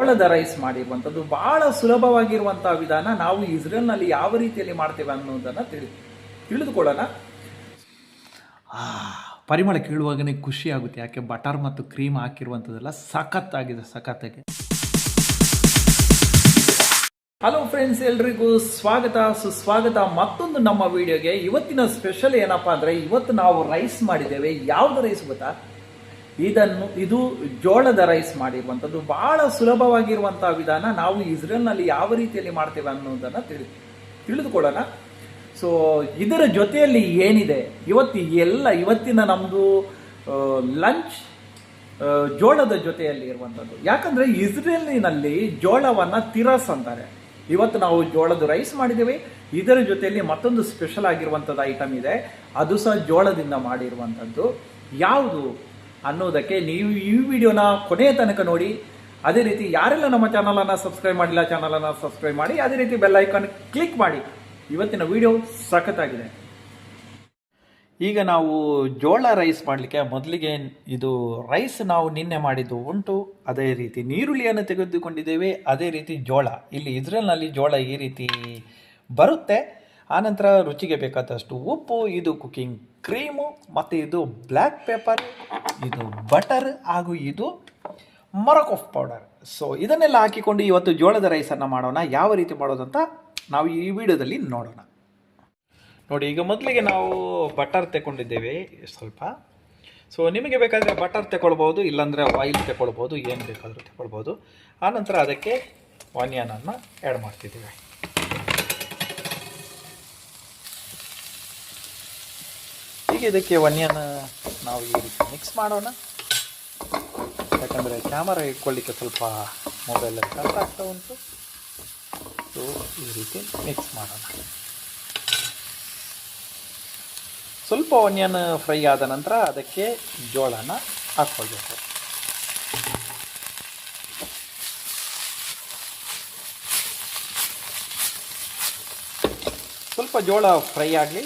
ಜೋಳದ ರೈಸ್ ಮಾಡಿರುವಂಥದ್ದು ಬಹಳ ಸುಲಭವಾಗಿರುವಂತಹ ವಿಧಾನ ನಾವು ಇಸ್ರೇಲ್ನಲ್ಲಿ ಯಾವ ರೀತಿಯಲ್ಲಿ ಮಾಡ್ತೇವೆ ಅನ್ನೋದನ್ನು ತಿಳಿ ತಿಳಿದುಕೊಳ್ಳೋಣ. ಆ, ಪರಿಮಳ ಕೇಳುವಾಗನೇ ಖುಷಿ ಆಗುತ್ತೆ. ಯಾಕೆ ಬಟರ್ ಮತ್ತು ಕ್ರೀಮ್ ಹಾಕಿರುವಂಥದ್ದೆಲ್ಲ ಸಖತ್ತಾಗಿದೆ ಸಖತ್ತಾಗಿ. ಹಲೋ ಫ್ರೆಂಡ್ಸ್ ಎಲ್ರಿಗೂ ಸ್ವಾಗತ ಸುಸ್ವಾಗತ. ಮತ್ತೊಂದು ನಮ್ಮ ವಿಡಿಯೋಗೆ ಇವತ್ತಿನ ಸ್ಪೆಷಲ್ ಏನಪ್ಪಾ ಅಂದ್ರೆ ಇವತ್ತು ನಾವು ರೈಸ್ ಮಾಡಿದ್ದೇವೆ. ಯಾವ್ದು ರೈಸ್ ಗೊತ್ತಾ? ಇದನ್ನು ಇದು ಜೋಳದ ರೈಸ್ ಮಾಡಿರುವಂಥದ್ದು ಬಹಳ ಸುಲಭವಾಗಿರುವಂತಹ ವಿಧಾನ ನಾವು ಇಸ್ರೇಲ್ನಲ್ಲಿ ಯಾವ ರೀತಿಯಲ್ಲಿ ಮಾಡ್ತೇವೆ ಅನ್ನೋದನ್ನ ತಿಳಿ, ತಿಳಿದುಕೊಳ್ಳೋಣ. ಸೊ ಇದರ ಜೊತೆಯಲ್ಲಿ ಏನಿದೆ? ಇವತ್ತು ಎಲ್ಲ, ಇವತ್ತಿನ ನಮ್ಮದು ಲಂಚ್ ಜೋಳದ ಜೊತೆಯಲ್ಲಿ ಇರುವಂಥದ್ದು ಯಾಕಂದ್ರೆ ಇಸ್ರೇಲಿನಲ್ಲಿ ಜೋಳವನ್ನ ತಿರಸ್ ಅಂತಾರೆ. ಇವತ್ತು ನಾವು ಜೋಳದ ರೈಸ್ ಮಾಡಿದ್ದೇವೆ. ಇದರ ಜೊತೆಯಲ್ಲಿ ಮತ್ತೊಂದು ಸ್ಪೆಷಲ್ ಆಗಿರುವಂಥದ್ದು ಐಟಮ್ ಇದೆ. ಅದು ಸಹ ಜೋಳದಿಂದ ಮಾಡಿರುವಂಥದ್ದು ಯಾವುದು? ಅನ್ನೋದಕ್ಕೆ ನೀವು ಈ ವಿಡಿಯೋನ ಕೊನೆಯ ತನಕ ನೋಡಿ. ಅದೇ ರೀತಿ ಯಾರೆಲ್ಲ ನಮ್ಮ ಚಾನಲನ್ನು ಸಬ್ಸ್ಕ್ರೈಬ್ ಮಾಡಿಲ್ಲ, ಚಾನಲನ್ನು ಸಬ್ಸ್ಕ್ರೈಬ್ ಮಾಡಿ. ಅದೇ ರೀತಿ ಬೆಲ್ ಐಕಾನ್ ಕ್ಲಿಕ್ ಮಾಡಿ. ಇವತ್ತಿನ ವಿಡಿಯೋ ಸಖತ್ತಾಗಿದೆ. ಈಗ ನಾವು ಜೋಳ ರೈಸ್ ಮಾಡಲಿಕ್ಕೆ ಮೊದಲಿಗೆ ಇದು ರೈಸ್ ನಾವು ನಿನ್ನೆ ಮಾಡಿದ್ದು ಉಂಟು. ಅದೇ ರೀತಿ ನೀರುಳ್ಳಿಯನ್ನು ತೆಗೆದುಕೊಂಡಿದ್ದೇವೆ. ಅದೇ ರೀತಿ ಜೋಳ. ಇಲ್ಲಿ ಇಸ್ರೇಲ್ನಲ್ಲಿ ಜೋಳ ಈ ರೀತಿ ಬರುತ್ತೆ. ಆನಂತರ ರುಚಿಗೆ ಬೇಕಾದಷ್ಟು ಉಪ್ಪು, ಇದು ಕುಕಿಂಗ್ ಕ್ರೀಮು, ಮತ್ತು ಇದು ಬ್ಲ್ಯಾಕ್ ಪೇಪರ್, ಇದು ಬಟರ್, ಹಾಗೂ ಇದು ಮರಕ್ ಪೌಡರ್. ಸೊ ಇದನ್ನೆಲ್ಲ ಹಾಕಿಕೊಂಡು ಇವತ್ತು ಜೋಳದ ರೈಸನ್ನು ಮಾಡೋಣ. ಯಾವ ರೀತಿ ಮಾಡೋದಂತ ನಾವು ಈ ವಿಡಿಯೋದಲ್ಲಿ ನೋಡೋಣ. ನೋಡಿ, ಈಗ ಮೊದಲಿಗೆ ನಾವು ಬಟರ್ ತಗೊಂಡಿದ್ದೇವೆ ಸ್ವಲ್ಪ. ಸೊ ನಿಮಗೆ ಬೇಕಾದರೆ ಬಟರ್ ತಗೊಳ್ಬೋದು ಇಲ್ಲಾಂದರೆ ಆಯಿಲ್ ತಗೊಳ್ಬೋದು ಏನು ಬೇಕಾದರೂ ತಗೊಳ್ಬೋದು ಆನಂತರ ಅದಕ್ಕೆ ಆನಿಯನನ್ನು ಆ್ಯಡ್ ಮಾಡ್ತಿದ್ದೇವೆ. ಈಗ ಇದಕ್ಕೆ ಒನಿಯನ್ ನಾವು ಈ ರೀತಿ ಮಿಕ್ಸ್ ಮಾಡೋಣ. ಯಾಕಂದರೆ ಕ್ಯಾಮರಾ ಇಟ್ಕೊಳ್ಳಿಕ್ಕೆ ಸ್ವಲ್ಪ ಮೊಬೈಲಲ್ಲಿ ಕಷ್ಟ ಆಗ್ತಾ ಉಂಟು. ಸೊ ಈ ರೀತಿ ಮಿಕ್ಸ್ ಮಾಡೋಣ. ಸ್ವಲ್ಪ ಒನಿಯನ್ ಫ್ರೈ ಆದ ನಂತರ ಅದಕ್ಕೆ ಜೋಳನ ಹಾಕ್ಕೊಳ್ಬೇಕು. ಸ್ವಲ್ಪ ಜೋಳ ಫ್ರೈ ಆಗಲಿ.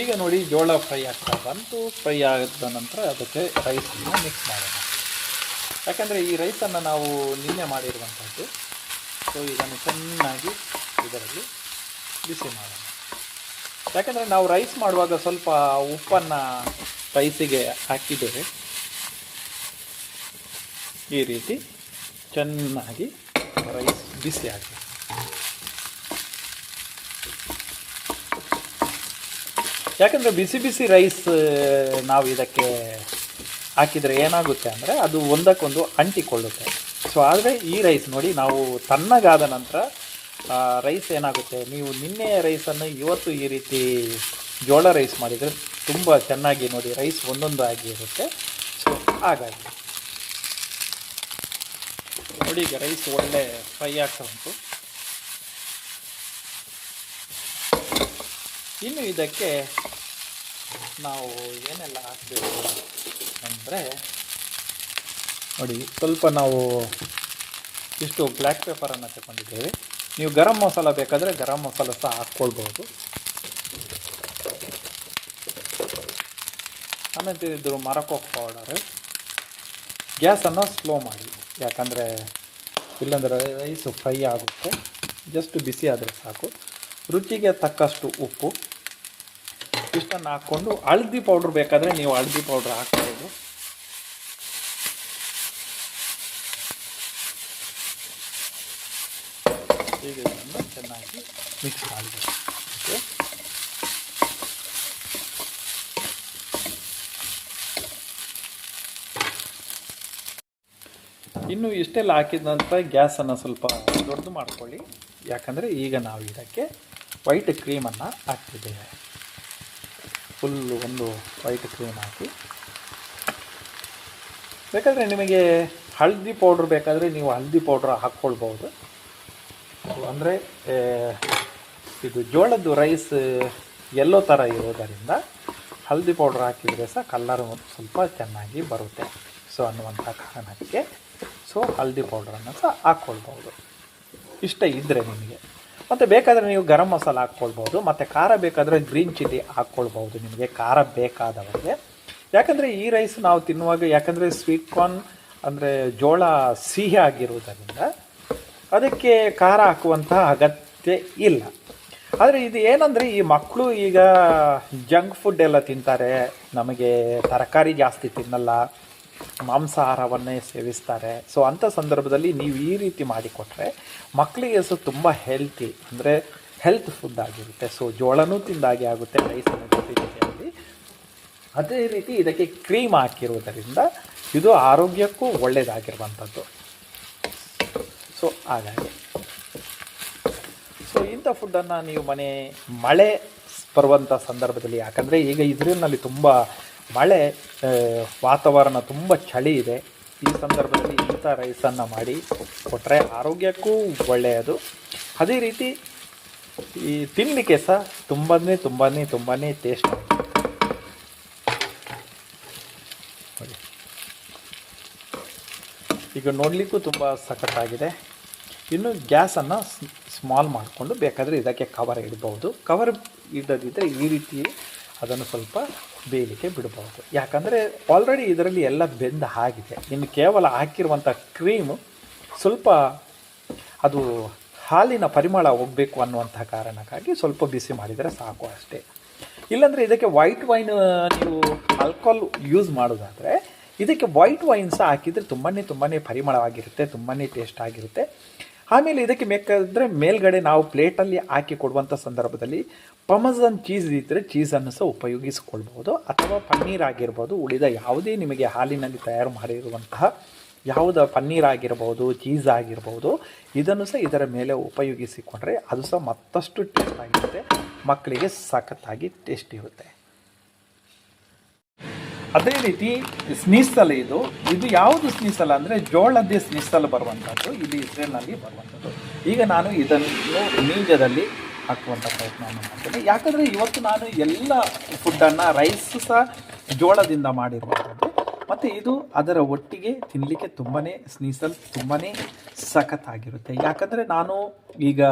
ಈಗ ನೋಡಿ ಜೋಳ ಫ್ರೈ ಆಗ್ತಾ ಬಂತು. ಫ್ರೈ ಆದ ನಂತರ ಅದಕ್ಕೆ ರೈಸನ್ನು ಮಿಕ್ಸ್ ಮಾಡೋಣ. ಯಾಕಂದರೆ ಈ ರೈಸನ್ನು ನಾವು ನಿನ್ನೆ ಮಾಡಿರುವಂಥದ್ದು ಸೊ ಇದನ್ನು ಚೆನ್ನಾಗಿ ಇದರಲ್ಲಿ ಬಿಸಿ ಮಾಡೋಣ. ಯಾಕಂದರೆ ನಾವು ರೈಸ್ ಮಾಡುವಾಗ ಸ್ವಲ್ಪ ಉಪ್ಪನ್ನು ರೈಸಿಗೆ ಹಾಕಿದ್ದೇವೆ. ಈ ರೀತಿ ಚೆನ್ನಾಗಿ ರೈಸ್ ಬಿಸಿ ಆಗಲಿ ಯಾಕಂದರೆ ಬಿಸಿ ಬಿಸಿ ರೈಸ್ ನಾವು ಇದಕ್ಕೆ ಹಾಕಿದರೆ ಏನಾಗುತ್ತೆ ಅಂದರೆ ಅದು ಒಂದಕ್ಕೊಂದು ಅಂಟಿಕೊಳ್ಳುತ್ತೆ. ಸೊ ಆದರೆ ಈ ರೈಸ್ ನೋಡಿ ನಾವು ತಣ್ಣಗಾದ ನಂತರ ರೈಸ್ ಏನಾಗುತ್ತೆ? ನೀವು ನಿನ್ನೆಯ ರೈಸನ್ನು ಇವತ್ತು ಈ ರೀತಿ ಜೋಳ ರೈಸ್ ಮಾಡಿದರೆ ತುಂಬ ಚೆನ್ನಾಗಿ ನೋಡಿ ರೈಸ್ ಒಂದೊಂದು ಆಗಿ ಇರುತ್ತೆ. ಸೊ ಹಾಗಾಗಿ ನೋಡಿ ಈಗ ರೈಸ್ ಒಳ್ಳೆ ಫ್ರೈ ಆಗ್ತಾ ಉಂಟು. ಇನ್ನು ಇದಕ್ಕೆ ನಾವು ಏನೆಲ್ಲ ಹಾಕಬೇಕು ಅಂದರೆ ನೋಡಿ, ಸ್ವಲ್ಪ ನಾವು ಇಷ್ಟು ಬ್ಲ್ಯಾಕ್ ಪೇಪರನ್ನು ತಗೊಂಡಿದ್ದೇವೆ. ನೀವು ಗರಂ ಮಸಾಲ ಬೇಕಾದರೆ ಗರಂ ಮಸಾಲ ಸಹ ಹಾಕ್ಕೊಳ್ಬೋದು ಆಮೇಲೆ ಇದ್ರು ಮರಕೋ ಪೌಡರ್ ಗ್ಯಾಸನ್ನು ಸ್ಲೋ ಮಾಡಿ. ಯಾಕಂದರೆ ಇಲ್ಲಾಂದರೆ ರೈಸು ಫ್ರೈ ಆಗುತ್ತೆ. ಜಸ್ಟ್ ಬಿಸಿ ಆದರೆ ಸಾಕು. ರುಚಿಗೆ ತಕ್ಕಷ್ಟು ಉಪ್ಪು. ಇಷ್ಟನ್ನು ಹಾಕ್ಕೊಂಡು ಹಳದಿ ಪೌಡ್ರ್ ಬೇಕಾದರೆ ನೀವು ಹಳದಿ ಪೌಡ್ರ್ ಹಾಕ್ಬೋದು. ಇದನ್ನು ಚೆನ್ನಾಗಿ ಮಿಕ್ಸ್ ಮಾಡಬೇಕು ಓಕೆ ಇನ್ನು ಇಷ್ಟೆಲ್ಲ ಹಾಕಿದ ನಂತರ ಗ್ಯಾಸನ್ನು ಸ್ವಲ್ಪ ದೊಡ್ಡದು ಮಾಡ್ಕೊಳ್ಳಿ. ಯಾಕಂದರೆ ಈಗ ನಾವು ಇದಕ್ಕೆ ವೈಟ್ ಕ್ರೀಮನ್ನು ಹಾಕ್ತಿದ್ದೇವೆ. ಫುಲ್ಲು ಒಂದು ವೈಟ್ ಕ್ರೀಮ್ ಹಾಕಿ. ಬೇಕಾದರೆ ನಿಮಗೆ ಹಳದಿ ಪೌಡ್ರ್ ಬೇಕಾದರೆ ನೀವು ಹಳದಿ ಪೌಡ್ರ್ ಹಾಕ್ಕೊಳ್ಬೋದು ಅಂದರೆ ಇದು ಜೋಳದ್ದು ರೈಸ್ ಎಲ್ಲೋ ಥರ ಇರೋದರಿಂದ ಹಳದಿ ಪೌಡ್ರ್ ಹಾಕಿದರೆ ಸಹ ಕಲ್ಲರ್ ಸ್ವಲ್ಪ ಚೆನ್ನಾಗಿ ಬರುತ್ತೆ. ಸೊ ಅನ್ನುವಂಥ ಕಾರಣಕ್ಕೆ ಸೊ ಹಳದಿ ಪೌಡ್ರನ್ನು ಸಹ ಹಾಕ್ಕೊಳ್ಬೋದು ಇಷ್ಟ ಇದ್ದರೆ ನಿಮಗೆ. ಮತ್ತು ಬೇಕಾದರೆ ನೀವು ಗರಂ ಮಸಾಲ ಹಾಕ್ಕೊಳ್ಬೋದು ಮತ್ತು ಖಾರ ಬೇಕಾದರೆ ಗ್ರೀನ್ ಚಿಲ್ಲಿ ಹಾಕ್ಕೊಳ್ಬೋದು ನಿಮಗೆ ಖಾರ ಬೇಕಾದವರಿಗೆ. ಯಾಕಂದರೆ ಈ ರೈಸ್ ನಾವು ತಿನ್ನುವಾಗ, ಯಾಕಂದರೆ ಸ್ವೀಟ್ ಕಾರ್ನ್ ಅಂದರೆ ಜೋಳ ಸಿಹಿ ಆಗಿರುವುದರಿಂದ ಅದಕ್ಕೆ ಖಾರ ಹಾಕುವಂತಹ ಅಗತ್ಯ ಇಲ್ಲ. ಆದರೆ ಇದು ಏನಂದರೆ ಈ ಮಕ್ಕಳು ಈಗ ಜಂಕ್ ಫುಡ್ ಎಲ್ಲ ತಿಂತಾರೆ. ನಮಗೆ ತರಕಾರಿ ಜಾಸ್ತಿ ತಿನ್ನಲ್ಲ. ಮಾಂಸಾಹಾರವನ್ನೇ ಸೇವಿಸ್ತಾರೆ. ಸೊ ಅಂಥ ಸಂದರ್ಭದಲ್ಲಿ ನೀವು ಈ ರೀತಿ ಮಾಡಿಕೊಟ್ರೆ ಮಕ್ಕಳಿಗೆ ಸೊ ತುಂಬ ಹೆಲ್ತಿ ಅಂದರೆ ಹೆಲ್ತ್ ಫುಡ್ ಆಗಿರುತ್ತೆ. ಸೊ ಜೋಳನೂ ತಿಂದಾಗೆ ಆಗುತ್ತೆ, ರೈಸನ್ನು ಜೊತೆ ಜೊತೆಯಲ್ಲಿ ಅದೇ ರೀತಿ ಇದಕ್ಕೆ ಕ್ರೀಮ್ ಹಾಕಿರುವುದರಿಂದ ಇದು ಆರೋಗ್ಯಕ್ಕೂ ಒಳ್ಳೆಯದಾಗಿರುವಂಥದ್ದು ಸೊ ಹಾಗಾಗಿ. ಸೊ ಇಂಥ ಫುಡ್ಡನ್ನು ನೀವು ಮನೆ ಮಳೆ ಬರುವಂಥ ಸಂದರ್ಭದಲ್ಲಿ, ಯಾಕಂದರೆ ಈಗ ಇದರಲ್ಲಿ ತುಂಬ ಮಳೆ ವಾತಾವರಣ ತುಂಬ ಚಳಿ ಇದೆ. ಈ ಸಂದರ್ಭದಲ್ಲಿ ಇಂಥ ರೈಸನ್ನು ಮಾಡಿ ಕೊಟ್ಟರೆ ಆರೋಗ್ಯಕ್ಕೂ ಒಳ್ಳೆಯದು. ಅದೇ ರೀತಿ ಈ ತಿನ್ನಲಿಕ್ಕೆ ಸಹ ತುಂಬಾ ತುಂಬಾ ತುಂಬಾ ಟೇಸ್ಟ್ ಈಗ ನೋಡಲಿಕ್ಕೂ ತುಂಬ ಸಖತ್ತಾಗಿದೆ. ಇನ್ನು ಗ್ಯಾಸನ್ನು ಸ್ಮಾಲ್ ಮಾಡಿಕೊಂಡು ಬೇಕಾದರೆ ಇದಕ್ಕೆ ಕವರ್ ಇಡ್ಬೋದು. ಕವರ್ ಇಡದಿದ್ದರೆ ಈ ರೀತಿ ಅದನ್ನು ಸ್ವಲ್ಪ ಬೇಯಲಿಕ್ಕೆ ಬಿಡಬಹುದು ಯಾಕಂದರೆ ಆಲ್ರೆಡಿ ಇದರಲ್ಲಿ ಎಲ್ಲ ಬೆಂದ ಆಗಿದೆ. ಇನ್ನು ಕೇವಲ ಹಾಕಿರುವಂಥ ಕ್ರೀಮು ಸ್ವಲ್ಪ ಅದು ಹಾಲಿನ ಪರಿಮಳ ಹೋಗಬೇಕು ಅನ್ನುವಂಥ ಕಾರಣಕ್ಕಾಗಿ ಸ್ವಲ್ಪ ಬಿಸಿ ಮಾಡಿದರೆ ಸಾಕು ಅಷ್ಟೇ. ಇಲ್ಲಾಂದರೆ ಇದಕ್ಕೆ ವೈಟ್ ವೈನ್ ನೀವು ಆಲ್ಕೋಹಾಲ್ ಯೂಸ್ ಮಾಡೋದಾದರೆ ಇದಕ್ಕೆ ವೈಟ್ ವೈನ್ ಸಹ ಹಾಕಿದರೆ ತುಂಬಾ ತುಂಬಾ ಪರಿಮಳವಾಗಿರುತ್ತೆ ತುಂಬಾ ಟೇಸ್ಟ್ ಆಗಿರುತ್ತೆ. ಆಮೇಲೆ ಇದಕ್ಕೆ ಬೇಕಾದರೆ ಮೇಲ್ಗಡೆ ನಾವು ಪ್ಲೇಟಲ್ಲಿ ಹಾಕಿ ಕೊಡುವಂಥ ಸಂದರ್ಭದಲ್ಲಿ ಪಮಝನ್ ಚೀಸ್ ಇದ್ದರೆ ಚೀಸನ್ನು ಸಹ ಉಪಯೋಗಿಸಿಕೊಳ್ಬೋದು ಅಥವಾ ಪನ್ನೀರ್ ಆಗಿರ್ಬೋದು, ಉಳಿದ ಯಾವುದೇ ನಿಮಗೆ ಹಾಲಿನಲ್ಲಿ ತಯಾರು ಮಾಡಿರುವಂತಹ ಯಾವುದ ಪನ್ನೀರ್ ಆಗಿರ್ಬೋದು, ಚೀಸ್ ಆಗಿರ್ಬೋದು, ಇದನ್ನು ಸಹ ಇದರ ಮೇಲೆ ಉಪಯೋಗಿಸಿಕೊಂಡ್ರೆ ಅದು ಸಹ ಮತ್ತಷ್ಟು ಟೇಸ್ಟ್ ಆಗಿರುತ್ತೆ ಮಕ್ಕಳಿಗೆ ಸಖತ್ತಾಗಿ ಟೇಸ್ಟ್ ಇರುತ್ತೆ. ಅದೇ ರೀತಿ ಸ್ನೀಸಲ್ ಇದು. ಇದು ಯಾವುದು ಸ್ನೀಸಲ್ ಅಂದರೆ ಜೋಳದ್ದೇ ಸ್ನೀಸಲ್ ಬರುವಂಥದ್ದು ಇದು ಇಸ್ರೇಲ್ನಲ್ಲಿ ಬರುವಂಥದ್ದು ಈಗ ನಾನು ಇದನ್ನು ಬೀಜದಲ್ಲಿ ಹಾಕುವಂಥ ಪ್ರಯತ್ನವನ್ನು ಮಾಡ್ತೇನೆ. ಯಾಕಂದರೆ ಇವತ್ತು ನಾನು ಎಲ್ಲ ಫುಡ್ಡನ್ನು ರೈಸ್ ಸಹ ಜೋಳದಿಂದ ಮಾಡಿರುವಂಥದ್ದು ಮತ್ತು ಇದು ಅದರ ಒಟ್ಟಿಗೆ ತಿನ್ನಲಿಕ್ಕೆ ತುಂಬಾ ಸ್ನೀಸಲ್ ತುಂಬಾ ಸಖತ್ತಾಗಿರುತ್ತೆ. ಯಾಕಂದರೆ ನಾನು ಈಗ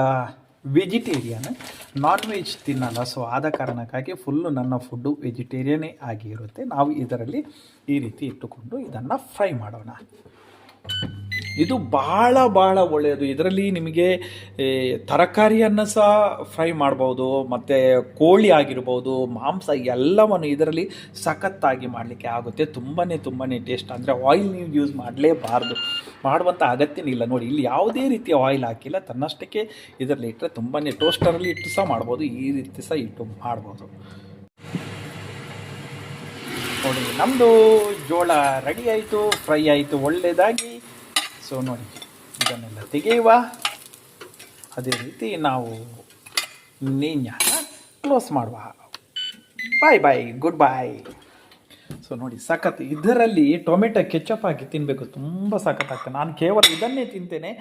ವೆಜಿಟೇರಿಯನ್ ನಾನ್ ವೆಜ್ ತಿನ್ನಲ್ಲ. ಸೊ ಆದ ಕಾರಣಕ್ಕಾಗಿ ಫುಲ್ಲು ನನ್ನ ಫುಡ್ಡು ವೆಜಿಟೇರಿಯನ್ನೇ ಆಗಿರುತ್ತೆ. ನಾವು ಇದರಲ್ಲಿ ಈ ರೀತಿ ಇಟ್ಟುಕೊಂಡು ಇದನ್ನು ಫ್ರೈ ಮಾಡೋಣ. ಇದು ಬಹಳ ಬಹಳ ಒಳ್ಳೆಯದು. ಇದರಲ್ಲಿ ನಿಮಗೆ ತರಕಾರಿಯನ್ನು ಸಹ ಫ್ರೈ ಮಾಡ್ಬೋದು, ಮತ್ತು ಕೋಳಿ ಆಗಿರ್ಬೋದು, ಮಾಂಸ ಎಲ್ಲವನ್ನು ಇದರಲ್ಲಿ ಸಖತ್ತಾಗಿ ಮಾಡಲಿಕ್ಕೆ ಆಗುತ್ತೆ. ತುಂಬಾ ತುಂಬಾ ಟೇಸ್ಟ್. ಅಂದರೆ ಆಯಿಲ್ ನೀವು ಯೂಸ್ ಮಾಡಲೇಬಾರ್ದು. ಮಾಡುವಂಥ ಅಗತ್ಯನಿಲ್ಲ ನೋಡಿ, ಇಲ್ಲಿ ಯಾವುದೇ ರೀತಿಯ ಆಯಿಲ್ ಹಾಕಿಲ್ಲ. ತನ್ನಷ್ಟಕ್ಕೆ ಇದರಲ್ಲಿ ಇಟ್ಟರೆ ತುಂಬಾ ಟೋಸ್ಟರಲ್ಲಿ ಇಟ್ಟು ಸಹ ಮಾಡ್ಬೋದು. ಈ ರೀತಿ ಸಹ ಇಟ್ಟು ಮಾಡ್ಬೋದು. ನೋಡಿ ನಮ್ಮದು ಜೋಳ ರೆಡಿ ಆಯಿತು ಫ್ರೈ ಆಯಿತು ಒಳ್ಳೆಯದಾಗಿ ಸೊ ನೋಡಿ, ಇದನ್ನೆಲ್ಲ ತೆಗೆಯುವ. ಅದೇ ರೀತಿ ನಾವು ನೀನ್ಯ ಕ್ಲೋಸ್ ಮಾಡುವ. ಬಾಯ್ ಬಾಯ್ ಗುಡ್ ಬಾಯ್ ಸೊ ನೋಡಿ, ಸಖತ್, ಇದರಲ್ಲಿ ಟೊಮೆಟೊ ಕೆಚಪ್ ಹಾಕಿ ತಿನ್ನಬೇಕು ತುಂಬ ಸಖತ್ತಾಗ್ತದೆ ನಾನು ಕೇವಲ ಇದನ್ನೇ ತಿಂತೇನೆ.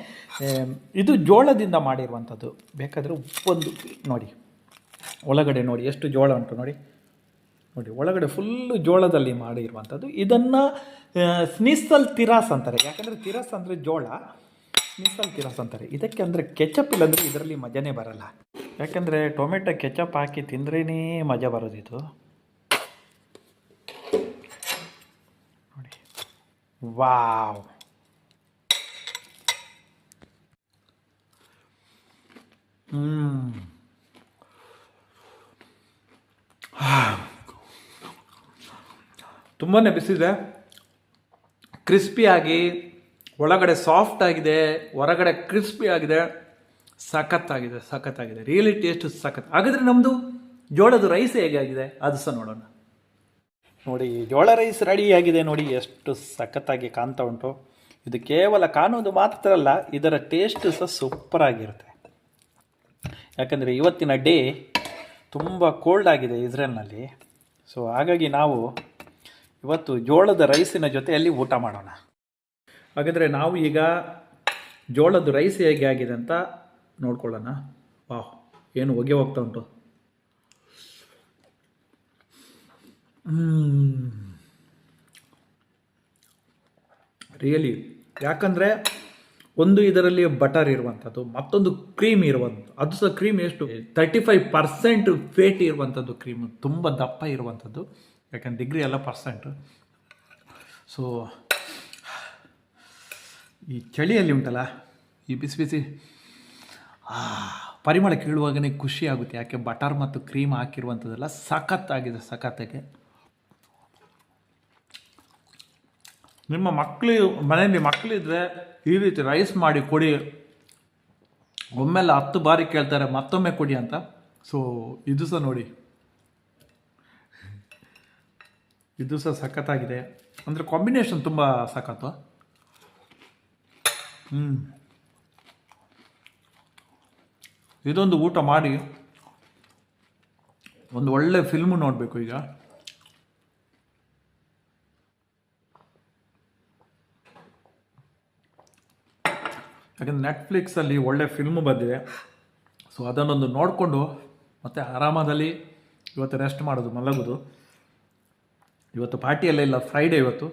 ಇದು ಜೋಳದಿಂದ ಮಾಡಿರುವಂಥದ್ದು. ಬೇಕಾದರೆ ಉಪ್ಪೊಂದು, ನೋಡಿ, ಒಳಗಡೆ ನೋಡಿ, ಎಷ್ಟು ಜೋಳ ಉಂಟು ನೋಡಿ. ನೋಡಿ, ಒಳಗಡೆ ಫುಲ್ಲು ಜೋಳದಲ್ಲಿ ಮಾಡಿರುವಂಥದ್ದು. ಇದನ್ನು ಸ್ನಿಸಲ್ ತಿರಾಸ್ ಅಂತಾರೆ. ಯಾಕಂದರೆ ತಿರಸ್ ಅಂದರೆ ಜೋಳ ಸ್ನಿಸಲ್ ತಿರಾಸ್ ಅಂತಾರೆ. ಇದಕ್ಕೆ ಅಂದರೆ ಕೆಚಪ್ ಇಲ್ಲಾಂದರೆ ಇದರಲ್ಲಿ ಮಜನೇ ಬರಲ್ಲ. ಯಾಕಂದರೆ ಟೊಮೆಟೊ ಕೆಚಪ್ ಹಾಕಿ ತಿಂದ್ರೇ ಮಜಾ ಬರೋದಿದು ನೋಡಿ. ವಾವ್. ಹ್ಮ್. ತುಂಬಾ ಬಿಸಿದೆ ಕ್ರಿಸ್ಪಿಯಾಗಿ, ಒಳಗಡೆ ಸಾಫ್ಟ್ ಆಗಿದೆ, ಹೊರಗಡೆ ಕ್ರಿಸ್ಪಿ ಆಗಿದೆ. ಸಖತ್ತಾಗಿದೆ ಸಖತ್ತಾಗಿದೆ. ರಿಯಲಿ ಟೇಸ್ಟ್ ಸಖತ್. ಹಾಗಾದ್ರೆ ನಮ್ಮದು ಜೋಳದ ರೈಸ್ ಹೇಗಾಗಿದೆ? ಅದು ಸಹ ನೋಡೋಣ. ನೋಡಿ ಜೋಳ ರೈಸ್ ರೆಡಿ ಆಗಿದೆ ನೋಡಿ, ಎಷ್ಟು ಸಖತ್ತಾಗಿ ಕಾಣ್ತಾ ಉಂಟು. ಇದು ಕೇವಲ ಕಾಣೋದು ಮಾತ್ರ ಅಲ್ಲ, ಇದರ ಟೇಸ್ಟ್ ಸಹ ಸೂಪರ್ ಆಗಿರುತ್ತೆ. ಯಾಕಂದರೆ ಇವತ್ತಿನ ಡೇ ತುಂಬ ಕೋಲ್ಡ್ ಆಗಿದೆ ಇಸ್ರೇಲ್ನಲ್ಲಿ. ಸೊ ಹಾಗಾಗಿ ನಾವು ಇವತ್ತು ಜೋಳದ ರೈಸಿನ ಜೊತೆಯಲ್ಲಿ ಊಟ ಮಾಡೋಣ. ಹಾಗಾದರೆ ನಾವು ಈಗ ಜೋಳದ ರೈಸ್ ಹೇಗೆ ಆಗಿದೆ ಅಂತ ನೋಡ್ಕೊಳ್ಳೋಣ. ವಾಹ್ ಏನು ಹೊಗೆ ಹೋಗ್ತಾ ಉಂಟು. ರಿಯಲಿ ಯಾಕಂದರೆ ಒಂದು ಇದರಲ್ಲಿ ಬಟರ್ ಇರುವಂಥದ್ದು ಮತ್ತೊಂದು ಕ್ರೀಮ್ ಇರುವಂಥದ್ದು. ಅದು ಸಹ ಕ್ರೀಮ್ ಎಷ್ಟು? ತರ್ಟಿ ಫೈವ್ ಪರ್ಸೆಂಟ್ ಫೇಟ್ ಇರುವಂಥದ್ದು ಕ್ರೀಮ್ ತುಂಬ ದಪ್ಪ ಇರುವಂಥದ್ದು. ಯಾಕಂದ್ರೆ ಡಿಗ್ರಿ ಎಲ್ಲ ಪರ್ಸೆಂಟು ಸೊ ಈ ಚಳಿಯಲ್ಲಿ ಉಂಟಲ್ಲ, ಈ ಬಿಸಿ ಬಿಸಿ ಪರಿಮಳ ಕೇಳುವಾಗಲೇ ಖುಷಿ ಆಗುತ್ತೆ. ಯಾಕೆ ಬಟರ್ ಮತ್ತು ಕ್ರೀಮ್ ಹಾಕಿರುವಂಥದ್ದೆಲ್ಲ ಸಖತ್ತಾಗಿದೆ, ಸಖತ್ತಾಗೆ. ನಿಮ್ಮ ಮಕ್ಕಳು ಮನೆಯಲ್ಲಿ ಮಕ್ಕಳಿದ್ರೆ ಈ ರೀತಿ ರೈಸ್ ಮಾಡಿ ಕೊಡಿ. ಒಮ್ಮೆಲ್ಲ ಹತ್ತು ಬಾರಿ ಕೇಳ್ತಾರೆ, ಮತ್ತೊಮ್ಮೆ ಕೊಡಿ ಅಂತ. ಸೊ ಇದು ಸಹ ನೋಡಿ. ಇದು ಸಹ ಸಖತ್ತಾಗಿದೆ. ಅಂದರೆ ಕಾಂಬಿನೇಷನ್ ತುಂಬ ಸಖತ್ತು. ಹ್ಞೂ ಇದೊಂದು ಊಟ ಮಾಡಿ ಒಂದು ಒಳ್ಳೆ ಫಿಲ್ಮು ನೋಡಬೇಕು ಈಗ. ಯಾಕಂದರೆ ನೆಟ್ಫ್ಲಿಕ್ಸಲ್ಲಿ ಒಳ್ಳೆ ಫಿಲ್ಮು ಬಂದಿದೆ. ಸೊ ಅದನ್ನೊಂದು ನೋಡಿಕೊಂಡು ಮತ್ತೆ ಆರಾಮದಲ್ಲಿ ಇವತ್ತು ರೆಸ್ಟ್ ಮಾಡೋದು ಮಲಗೋದು. ಇವತ್ತು ಪಾರ್ಟಿ ಎಲ್ಲ ಇಲ್ಲ ಫ್ರೈಡೇ ಇವತ್ತು.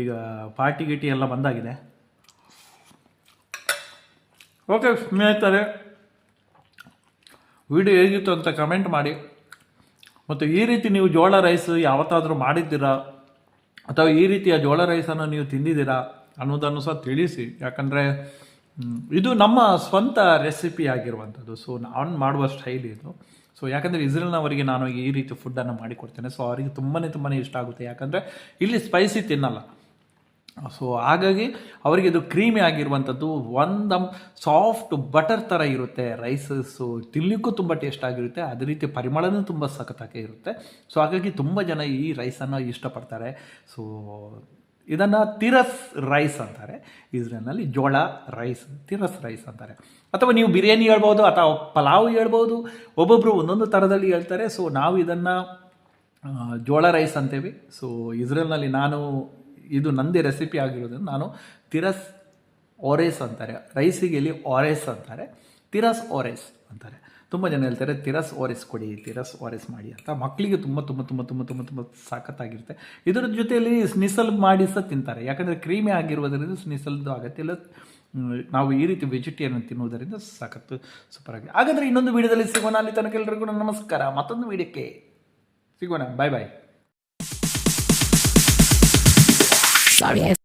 ಈಗ ಪಾರ್ಟಿ ಗಿಟಿ ಎಲ್ಲ ಬಂದಾಗಿದೆ. ಓಕೆ ಸ್ನೇಹಿತರೆ ವಿಡಿಯೋ ಹೇಗಿತ್ತು ಅಂತ ಕಮೆಂಟ್ ಮಾಡಿ. ಮತ್ತು ಈ ರೀತಿ ನೀವು ಜೋಳ ರೈಸ್ ಯಾವತ್ತಾದರೂ ಮಾಡಿದ್ದೀರಾ? ಅಥವಾ ಈ ರೀತಿಯ ಜೋಳ ರೈಸನ್ನು ನೀವು ತಿಂದಿದ್ದೀರಾ ಅನ್ನೋದನ್ನು ಸಹ ತಿಳಿಸಿ. ಯಾಕಂದರೆ ಇದು ನಮ್ಮ ಸ್ವಂತ ರೆಸಿಪಿ ಆಗಿರುವಂಥದ್ದು. ಸೊ ನಾನು ಮಾಡುವ ಸ್ಟೈಲ್ ಇದು. ಸೊ ಯಾಕಂದರೆ ಇಸ್ರೇಲ್ನವರಿಗೆ ನಾನು ಈ ರೀತಿ ಫುಡ್ಡನ್ನು ಮಾಡಿಕೊಡ್ತೇನೆ. ಸೊ ಅವರಿಗೆ ತುಂಬಾ ತುಂಬಾ ಇಷ್ಟ ಆಗುತ್ತೆ. ಯಾಕಂದರೆ ಇಲ್ಲಿ ಸ್ಪೈಸಿ ತಿನ್ನಲ್ಲ. ಸೊ ಹಾಗಾಗಿ ಅವರಿಗೆ ಇದು ಕ್ರೀಮಿ ಆಗಿರುವಂಥದ್ದು ಒಂದು ಸಾಫ್ಟ್ ಬಟರ್ ಥರ ಇರುತ್ತೆ. ರೈಸಸ್ಸು ತಿನ್ನಲಿಕ್ಕೂ ತುಂಬ ಟೇಸ್ಟ್ ಆಗಿರುತ್ತೆ. ಅದೇ ರೀತಿ ಪರಿಮಳನೂ ತುಂಬ ಸಖತ್ತಾಗಿ ಇರುತ್ತೆ. ಸೊ ಹಾಗಾಗಿ ತುಂಬ ಜನ ಈ ರೈಸನ್ನು ಇಷ್ಟಪಡ್ತಾರೆ. ಸೊ ಇದನ್ನು ತಿರಸ್ ರೈಸ್ ಅಂತಾರೆ. ಇಸ್ರೇಲ್ನಲ್ಲಿ ಜೋಳ ರೈಸ್, ತಿರಸ್ ರೈಸ್ ಅಂತಾರೆ. ಅಥವಾ ನೀವು ಬಿರಿಯಾನಿ ಹೇಳ್ಬೋದು, ಅಥವಾ ಪಲಾವ್ ಹೇಳ್ಬೋದು ಒಬ್ಬೊಬ್ಬರು ಒಂದೊಂದು ಥರದಲ್ಲಿ ಹೇಳ್ತಾರೆ. ಸೊ ನಾವು ಇದನ್ನು ಜೋಳ ರೈಸ್ ಅಂತೇವೆ. ಸೊ ಇಸ್ರೇಲ್ನಲ್ಲಿ ನಾನು, ಇದು ನಂದೇ ರೆಸಿಪಿ ಆಗಿರೋದನ್ನು ನಾನು ತಿರಸ್ ಓರೇಸ್ ಅಂತಾರೆ. ರೈಸಿಗೆ ಇಲ್ಲಿ ಓರೇಸ್ ಅಂತಾರೆ. ತಿರಸ್ ಓರೇಸ್ ಅಂತಾರೆ. ತುಂಬ ಜನ ಹೇಳ್ತಾರೆ, ತಿರಸ್ ಓರೆಸ್ ಕೊಡಿ, ತಿರಸ್ ಓರೆಸ್ ಮಾಡಿ ಅಂತ. ಮಕ್ಕಳಿಗೆ ತುಂಬ ತುಂಬ ತುಂಬ ತುಂಬ ತುಂಬ ತುಂಬ ಸಾಕತ್ತಾಗಿರುತ್ತೆ. ಇದರ ಜೊತೆಯಲ್ಲಿ ಸ್ನಿಸಲ್ ಮಾಡಿ ಸಹ ತಿಂತಾರೆ. ಯಾಕಂದರೆ ಕ್ರೀಮಿ ಆಗಿರುವುದರಿಂದ ಸ್ನಿಸಲ್ದು ಅಗತ್ಯ ಇಲ್ಲ. ನಾವು ಈ ರೀತಿ ವೆಜಿಟೇರಿಯನ್ ತಿನ್ನುವುದರಿಂದ ಸಾಕತ್ತು ಸೂಪರ್ ಆಗಿ ಹಾಗಾದರೆ ಇನ್ನೊಂದು ವಿಡಿಯೋದಲ್ಲಿ ಸಿಗೋಣ. ಅಲ್ಲಿ ತನಕ ಎಲ್ಲರಿಗೂ ನಮಸ್ಕಾರ. ಮತ್ತೊಂದು ವಿಡಿಯೋಕ್ಕೆ ಸಿಗೋಣ. ಬಾಯ್ ಬಾಯ್